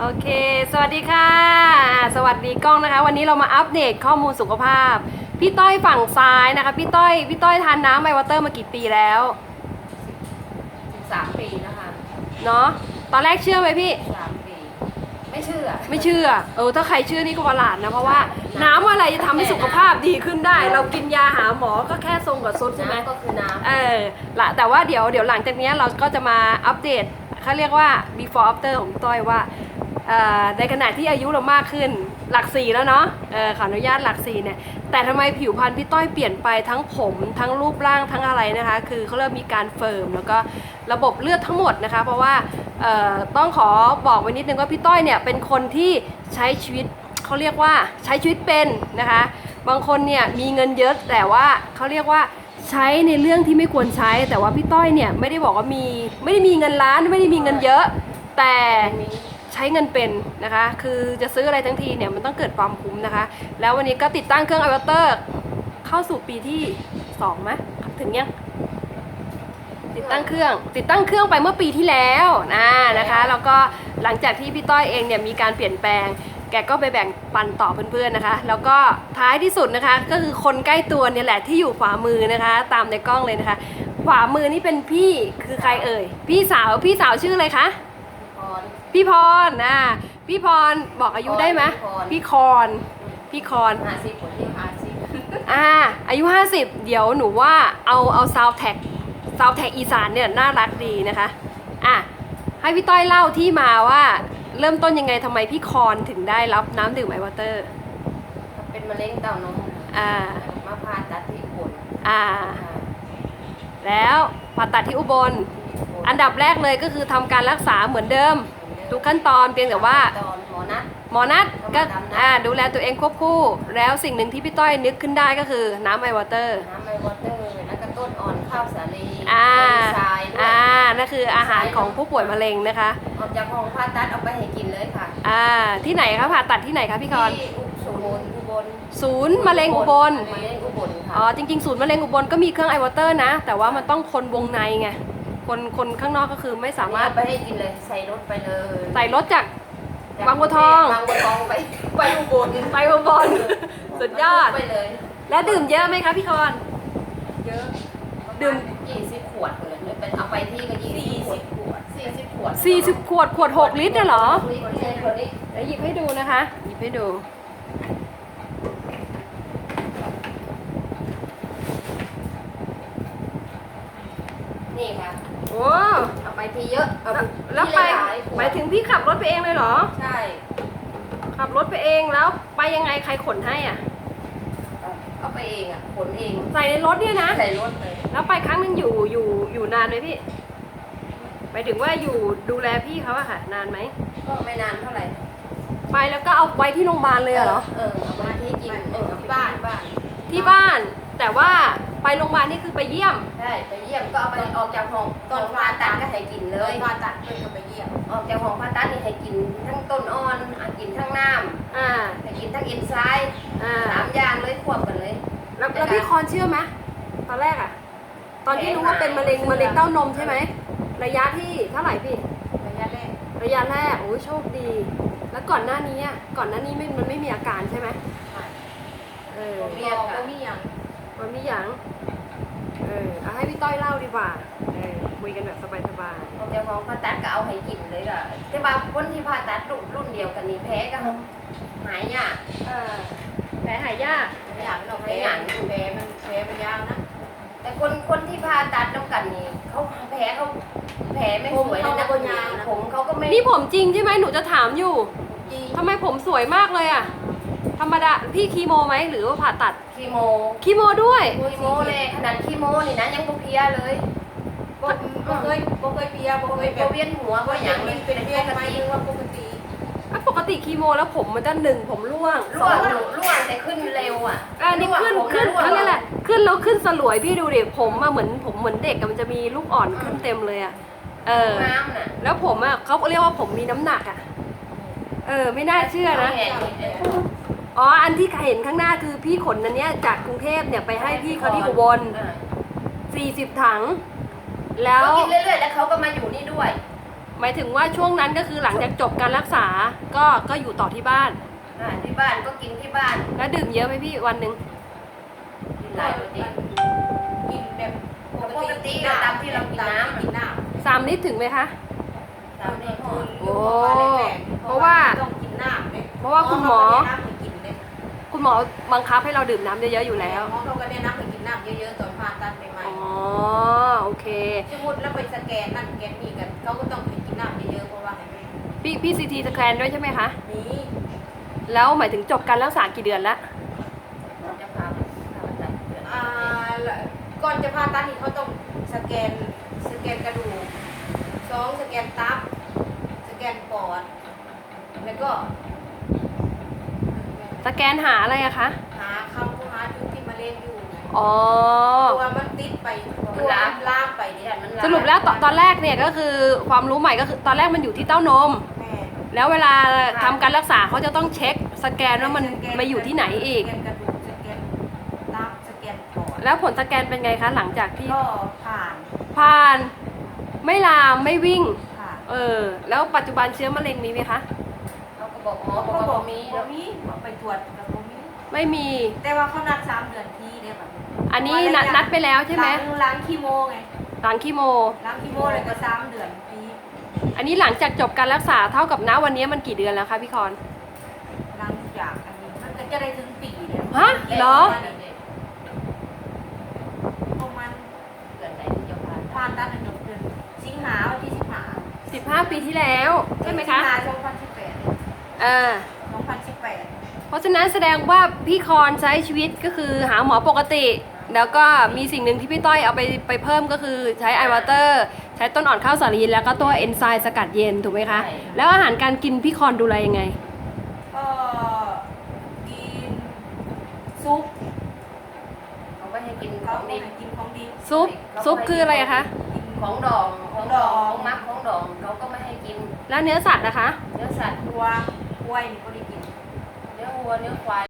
โอเค สวัสดีค่ะ สวัสดีกล้องนะคะ วันนี้เรามาอัปเดตข้อมูลสุขภาพ พี่ต้อยฝั่งซ้ายนะคะ พี่ต้อย พี่ต้อยทานน้ำไมวอเตอร์มากี่ปีแล้วสามปีนะคะ เนาะ ตอนแรกเชื่อไหมพี่สามปี ไม่เชื่อ ไม่เชื่อ เออ ถ้าใครเชื่อนี่ก็ประหลาดนะ เพราะว่าน้ำอะไรจะทำให้สุขภาพดีขึ้นได้ เรากินยาหาหมอก็แค่ทรงกับซุดใช่ไหม น้ำก็คือน้เออละแต่ว่าเดี๋ยวเดี๋ยวหลังจากเนี้ยเราก็จะมาอัปเดตเขาเรียกว่า before after ของพี่ต้อยว่าเอ่อ ในขณะที่อายุเรามากขึ้นหลักสี่แล้วเนาะออขออนุญาตหลักสี่เนี่ยแต่ทำไมผิวพรรณพี่ต้อยเปลี่ยนไปทั้งผมทั้งรูปร่างทั้งอะไรนะคะ คือเขาเริ่มมีการเฟิร์มแล้วก็ระบบเลือดทั้งหมดนะคะ เพราะว่าต้องขอบอกไว้นิดนึงว่าพี่ต้อยเนี่ยเป็นคนที่ใช้ชีวิตเขาเรียกว่าใช้ชีวิตเป็นนะคะ บางคนเนี่ยมีเงินเยอะแต่ว่าเขาเรียกว่าใช้ในเรื่องที่ไม่ควรใช้ แต่ว่าพี่ต้อยเนี่ยไม่ได้บอกว่ามีไม่ได้มีเงินล้านไม่ได้มีเงินเยอะ แต่ ใช้เงินเป็นนะคะ คือจะซื้ออะไรทั้งทีเนี่ยมันต้องเกิดความคุ้มนะคะ แล้ววันนี้ก็ติดตั้งเครื่องไอวอเตอร์เข้าสู่ปีที่2ไหมถึงยังติดตั้งเครื่อง ติดตั้งเครื่องไปเมื่อปีที่แล้วนะนะคะ แล้วก็หลังจากที่พี่ต้อยเองเนี่ยมีการเปลี่ยนแปลง แกก็ไปแบ่งปันต่อเพื่อนๆนะคะ แล้วก็ท้ายที่สุดนะคะ ก็คือคนใกล้ตัวเนี่ยแหละที่อยู่ขวามือนะคะ ตามในกล้องเลยนะคะ ขวามือนี่เป็นพี่คือใครเอ่ย พี่สาวพี่สาวชื่ออะไรคะพ ร พี่พรนะพี่พรบอกอายุได้ไหมพี่พี่พครอนพี่คอนห้าสิบคนที่ห้าสิบอ่าอายุ 50 เดี๋ยวหนูว่าเอาเอาซาวแท็กซาวแท็กอีสานเนี่ยน่ารักดีนะคะ อะ ให้พี่ต้อยเล่าที่มาว่า เริ่มต้นยังไงทำไมพี่คอนถึงได้รับน้ำดื่มไอวอเตอร์ เป็นมะเร็งเต้านมอ่า มาผ่าตัดที่อุบลอ่า แล้วผ่าตัดที่อุบล อันดับแรกเลยก็คือทำการรักษาเหมือนเดิม ทุกขั้นตอนเพียงแต่ว่า ตอนหมอนัด หมอนัดก็ตามนัดอ่าดูแลตัวเองควบคู่ แล้วสิ่งหนึ่งที่พี่ต้อยนึกขึ้นได้ก็คือน้ำไอวอเตอร์ น้ำไมวอเตอร์แล้วก็ต้นอ่อนข้าวสาลีอ่า ทรายด้วยอ่า นั่นคืออาหารของผู้ป่วยมะเร็งนะคะ ออกจากห้องผ่าตัดเอาไปให้กินเลยค่ะอ่า ที่ไหนคะผ่าตัดที่ไหนคะพี่กรณ์ที่อุศูนย์อุบลศูนย์มะเร็งอุบล มะเร็งอุบลค่ะอ๋อ จริงๆ ศูนย์มะเร็งอุบลก็มีเครื่องไอวอเตอร์นะ แต่ว่ามันต้องคนวงในไง คนคนข้างนอกก็คือไม่สามารถเอไปให้กินเลย ใส่รถไปเลยใส่รถจาก บางบัวทอง บางบัวทองไปไปอุบลไปอุบล สุดยอด ไปเลย แล้วดื่มเยอะไหมคะพี่กรณ์เยอะดื่ม ยี่สิบขวดเลยไปเอาไปที่ก็ยี่สิบขวดสี่สิบขวด40 ขวด ขวด 6 ลิตรเนี่ยเหรอคนนี้คนนี้คนนี้เดี๋ยวหยิบให้ดูนะคะ หยิบให้ดู นี่ค่ะ โอ้เอาไปทีเยอะเอาแล้วไปทีะลายๆขวดหมายถึงพี่ขับรถไปเองเลยเหรอ ใช่ขับรถไปเองแล้วไปยังไงใครขนให้อะ เอาไปเองอะขนเองใส่ในรถเนี่ยนะ ใส่รถเลยแล้วไปครั้งหนึงอยู่อยู่อยู่นานไหมพี่หมายถึงว่าอยู่ดูแลพี่เขาอะค่ะ นานไหมก็ไม่นานเท่าไหร่ไปแล้วก็เอาไว้ที่โรงพยาบาลเลยเหรอ เออเอามาที่กินเออเอาไปบ้านบ้านที่บ้านแต่ว่า ไปโรงพยาบาลนี่คือไปเยี่ยม ใช่ไปเยี่ยมก็เอาไปออกจากห้องตอนผ่าตัดก็ให้กินเลยผ่าตัดเพิ่นก็ไปเยี่ยม ออกจากห้องผ่าตัดนี่ให้กินทั้งต้นอ่อนอะกินทั้งน้ำอ่าให้กินทั้งเอ็นไซด์อ่า สามอย่างเลยควบกันเลย แล้วแล้วพี่คอนเชื่อไหมตอนแรกอะตอนที่รู้ว่าเป็นมะเร็งมะเร็งเต้านมใช่ไหมระยะที่เท่าไหร่พี่ ระยะแรกระยะแรกโอ้ยโชคดี แล้วก่อนหน้านี้อะก่อนหน้านี้ไม่มันไม่มีอาการใช่ไหมเออก็มีอย่างก็มีอย่าง มันมีหยังเออเอาให้พี่ต้อยเล่าดีกว่าเออคุยกันแบบสบายออกจากห้องผ่าตัดก็เอาให้กินเลยอะแต่ว่าคนที่ผ่าตัดรุ่นรุ่นเดียวกันนี่แพ้ก็หายยากๆเออแผลหายยากไม่อยากเราแพ้แพ้มันแพ้มันยาวนะ แต่คนคนที่ผ่าตัดน้ำกันนี่เขาแพ้เขาแผลไม่สวยเลยนะผมเขาก็ไม่นี่ผมจริงใช่ไหมหนูจะถามอยู่จริงทำไมผมสวยมากเลยอะ ธรรมดาพี่คีโมไหมหรือว่าผ่าตัดคีโมคีโมด้วยคีโมเลยขนาดคีโมนี่นะยังบ่เพลียเลยบ่บ่เคยบ่เคยเปียบ่เคยแบบ่บเวียนหัวบ่อย่างเลยเป็นเพี้ยนปกไหมติหรือว่าปกติอะปกติคีโมแล้วผมมันจะหนึ่งผมร่วงร่วงร่วงแต่ขึ้นเร็วอะอ่านี่ขึ้นร่วงขึ้นผมะเขาร่วงเรียกอะไรขึ้นแล้วขึ้นสลวยพี่ดูดิผมอะเหมือนผมเหมือนเด็กอะมันจะมีลูกอ่อนขึ้นเต็มเลยอะเออน้ำน่ะแล้วผมอะเขาเรียกว่าผมมีน้ำหนักอะเออไม่น่าเชื่อนะแหม่นี่ อ๋อ อันที่เห็นข้างหน้าคือพี่ขนอันเนี้ยจากกรุงเทพเนี่ยไปให้พี่เขาที่อุบลอ่า40ถัง แล้วก็กินเรื่อยๆ แล้วเขาก็มาอยู่นี่ด้วยอหมายถึงว่าช่วงนั้นก็คือหลังจากจบการรักษาก็ก็อยู่ต่อที่บ้าน อ่าที่บ้านก็กินที่บ้านแล้วดื่มเยอะไหมพี่วันหนึ่งกินหลายปกติกินแบบปกติก็ตามที่เรากินน้ำกินน้ำสามลิตรถึงไหมคะ ตามนี้พ่อโอ้เพราะว่า ต้องกินน้ำเลยเพราะว่าคุณหมอ คุณหมอบังคับให้เราดื่มน้ำเยอะๆอยู่แล้ว หมอเขาก็แนะนำให้กินน้ำเยอะๆตอนผ่าตัดใหม่อ๋อ โอเค ๆสมมติแล้วไปสแกนนั่นสแกนนี่กันเขาก็ต้องให้กินน้ำเยอะๆเพราะว่าให้มันพี่พี่ซีทีสแกนด้วยใช่ไหมคะมีแล้วหมายถึงจบการรักษากี่เดือนแล้วเราจะพาพาไปตัดเดือนอ่าก่อนจะผ่าตัดนี่เขาต้องสแกนสแกนกระดูกสองสแกนตับสแกนปอดแล้วก็ สแกนหาอะไรอะคะ หาคำหาจุดที่มะเร็งอยู่ไงอ๋อ ตัวมันติดไปตัวมันลามไปเนี่ยมันสรุปแล้วตอนตอนแรกเนี่ยก็คือความรู้ใหม่ก็คือตอนแรกมันอยู่ที่เต้านม แม่แล้วเวลาทำการรักษาเขาจะต้องเช็ค สแกนว่ามันมาอยู่ที่ไหนอีก สแกนกระดูกสแกนตับสแกนปอดแล้วผลสแกนเป็นไงคะหลังจากที่ก็ผ่านผ่าน ไม่ลามไม่วิ่ง ผ่าน เออ แล้วปัจจุบันเชื้อมะเร็งมีไหมคะ เขาก็บอกหมอบอกเขาว่าบอกมีบ่มีบอกไปตรวจกับบ่มีไม่มี แต่ว่าเขานัดสามเดือนทีเนี่ยแบบอันนี้นัดนัดไปแล้วใช่ไหมล้างล้างคีโมไงหลังคีโมล้างคีโมเลยก็สามเดือนทีอันนี้หลังจากจบการรักษาเท่ากับณวันนี้มันกี่เดือนแล้วคะพี่คอนล้างจากอันนี้มันก็จะได้ถึงปีเนี่ยฮะเหรอประมาณเดือนไหนที่จะพาผ่านตัดหนึ่งเดือนสิงหาวันที่สิงหา15ปีที่แล้วใช่ไหมคะสิงหาสองพันสิบแปดเออสองพันสิบแปดเพราะฉะนั้นแสดงว่าพี่คอนใช้ชีวิตก็คือหาหมอปกติ แล้วก็มีสิ่งหนึ่งที่พี่ต้อยเอาไปไปเพิ่มก็คือใช้ไอวอเตอร์ใช้ต้นอ่อนข้าวสาลีแล้วก็ตัวเอนไซม์สกัดเย็นถูกไหมคะแล้วอาหารการกินพี่คอนดูแลยังไง ก็กินซุปเขาก็ให้กินขเขาองไม่ดิบให้กินของดี ซุปซุปคืออะไรอะคะกิน ของดองของดองของมักของดองเขาก็ไม่ให้กินแล้วเนื้อสัตว์นะคะ เนื้อสัตว์ตัว กล้วยนี่ก็ได้กินเนื้อวัวเนื้อควาย